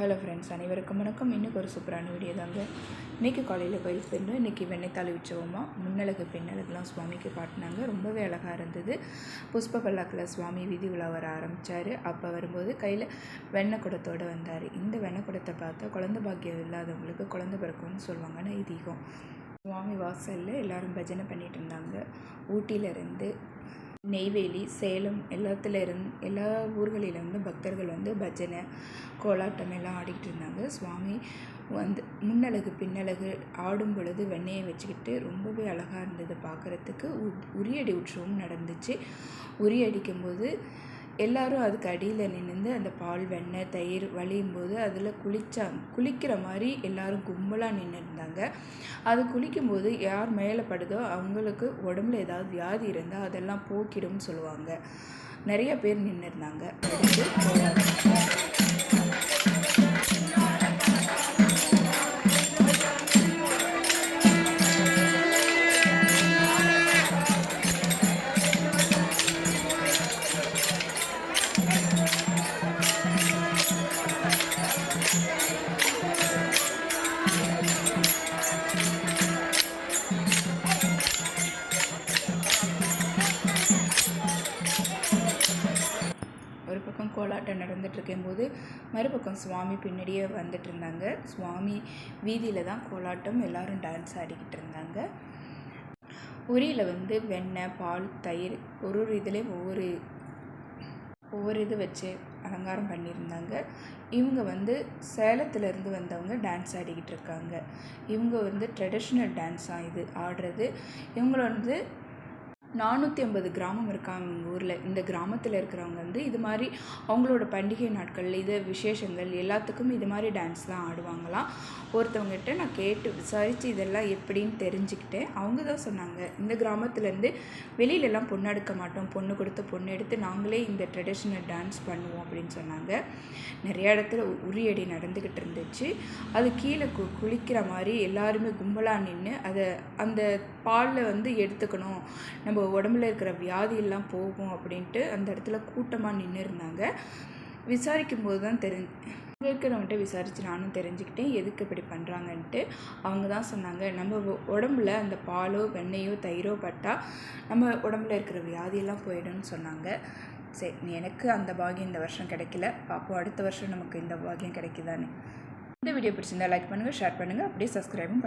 Hello friends அனைவருக்கும் வணக்கம். இன்றைக்கி ஒரு சூப்பரான வீடியோ தாங்க. இன்றைக்கி காலையில் கோயிலுக்கு போயிருந்தோம் இன்றைக்கி வெண்ணெய்த்தாலி உற்சவமாக முன்னழகு பெண்ணழகுலாம் சுவாமிக்கு காட்டினாங்க. ரொம்பவே அழகாக இருந்தது. புஷ்ப பல்லாக்கில் சுவாமி வீதி உலா வர ஆரம்பித்தார் அப்போ வரும்போது கையில் வெண்ணெய் குடத்தோடு வந்தார். இந்த வெண்ணெய் குடத்தை பார்த்தா குழந்த பாக்கியம் இல்லாதவங்களுக்கு குழந்த பிறக்கும்னு சொல்லுவாங்கன்னு ஐதீகம் சுவாமி வாசலில் எல்லோரும் பஜனை பண்ணிகிட்டு இருந்தாங்க. ஊட்டியிலேருந்து நெய்வேலி சேலம் எல்லாத்துலேருந்து எல்லா ஊர்களிலிருந்து பக்தர்கள் வந்து பஜனை கோலாட்டம் எல்லாம் ஆடிக்கிட்டு இருந்தாங்க. சுவாமி வந்து முன்னழகு பின்னழகு ஆடும் பொழுது வெண்ணையை வச்சுக்கிட்டு ரொம்பவே அழகாக இருந்தது பார்க்குறதுக்கு உரியடி உற்சவம் நடந்துச்சு. உரியடிக்கும் போது எல்லோரும் அதுக்கு அடியில் நின்று அந்த பால் வெண்ணெய் தயிர் வழியும் போது அதில் குளிச்சா குளிக்கிற மாதிரி எல்லோரும் கும்பலாக நின்று இருந்தாங்க அது குளிக்கும்போது யார் மேலே படுதோ அவங்களுக்கு உடம்புல ஏதாவது வியாதி இருந்தால் அதெல்லாம் போக்கிடும்னு சொல்லுவாங்க. நிறைய பேர் நின்று கோலாட்டம் நடந்துட்டு இருக்கும்போது கோலாட்டம் மறுபக்கம் சுவாமி பின்னாடியே வந்துட்டு இருந்தாங்க சுவாமி வீதியில் தான் கோலாட்டம் எல்லோரும் டான்ஸ் ஆடிக்கிட்டு இருந்தாங்க உரியில் வந்து வெண்ணெய் பால் தயிர் ஒரு ஒரு இதுலேயும் ஒவ்வொரு ஒவ்வொரு இது வச்சு அலங்காரம் பண்ணியிருந்தாங்க. இவங்க வந்து சேலத்துலேருந்து வந்தவங்க டான்ஸ் ஆடிக்கிட்டு இருக்காங்க இவங்க வந்து ட்ரெடிஷ்னல் டான்ஸாக இது ஆடுறது. இவங்கள வந்து நானூற்றி ஐம்பது கிராமம் இருக்காங்க எங்கள் ஊரில். இந்த கிராமத்தில் இருக்கிறவங்க வந்து இது மாதிரி அவங்களோட பண்டிகை நாட்கள் இது விசேஷங்கள் எல்லாத்துக்கும் இது மாதிரி டான்ஸ்லாம் ஆடுவாங்களாம் ஒருத்தவங்ககிட்ட நான் கேட்டு விசாரித்து இதெல்லாம் எப்படின்னு தெரிஞ்சுக்கிட்டேன் அவங்க தான் சொன்னாங்க. இந்த கிராமத்துலேருந்து வெளியிலலாம் பொண்ணு எடுக்க மாட்டோம். பொண்ணு கொடுத்து பொண்ணு எடுத்து நாங்களே இந்த ட்ரெடிஷ்னல் டான்ஸ் பண்ணுவோம் அப்படின்னு சொன்னாங்க. நிறைய இடத்துல உரியடி நடந்துக்கிட்டு இருந்துச்சு. அது கீழே கு குளிக்கிற மாதிரி எல்லாருமே கும்பலாக நின்று அதை அந்த பாலில் வந்து எடுத்துக்கணும். நம்ம நம்ம உடம்புல இருக்கிற வியாதியெல்லாம் போகும் அப்படின்ட்டு அந்த இடத்துல கூட்டமாக நின்று இருந்தாங்க விசாரிக்கும் போது தான் தெரிஞ்சு அங்கே இருக்கிறவங்கள்ட்ட விசாரித்து நானும் தெரிஞ்சுக்கிட்டேன் எதுக்கு இப்படி பண்ணுறாங்கன்ட்டு அவங்க தான் சொன்னாங்க நம்ம உடம்புல அந்த பாலோ வெண்ணையோ தயிரோ பட்டால் நம்ம உடம்புல இருக்கிற வியாதியெல்லாம் போயிடும்னு சொன்னாங்க. சரி எனக்கு அந்த பாகியம் இந்த வருஷம் கிடைக்கல. பார்ப்போம் அடுத்த வருஷம் நமக்கு இந்த பாகியம் கிடைக்குதானே இந்த வீடியோ பிடிச்சிருந்தா லைக் பண்ணுங்கள் ஷேர் பண்ணுங்கள் அப்படியே சப்ஸ்கிரைபும்